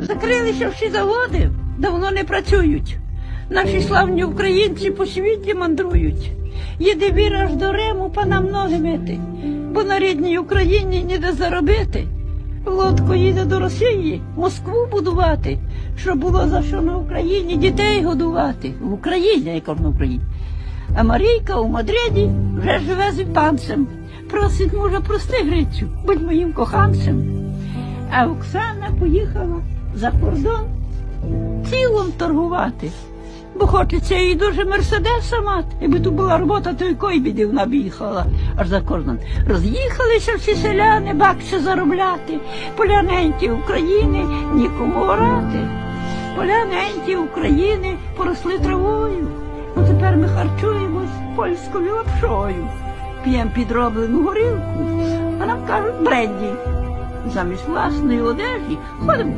Закрилися всі заводи, давно не працюють. Наші славні українці по світі мандрують. Їде віра аж до Риму панам ноги мити, бо на рідній Україні ніде заробити. Лодко їде до Росії, Москву будувати, щоб було за що на Україні дітей годувати. В Україні, я кажу на Україні. А Марійка у Мадриді вже живе з віпанцем. Просить мужа, прости Грицю, будь моїм коханцем. А Оксана поїхала за кордон тілом торгувати. Бо хочеться їй дуже мерседеса мати. Якби тут була робота, то якої біди вона б їхала аж за кордон. Роз'їхалися всі селяни, бакси заробляти. Поляненькі України нікому орати. Поляненькі України поросли травою. Ну тепер ми харчуємось польською лапшою. П'ємо підроблену горілку, а нам кажуть бренді. Замість власної одежі. Ходимо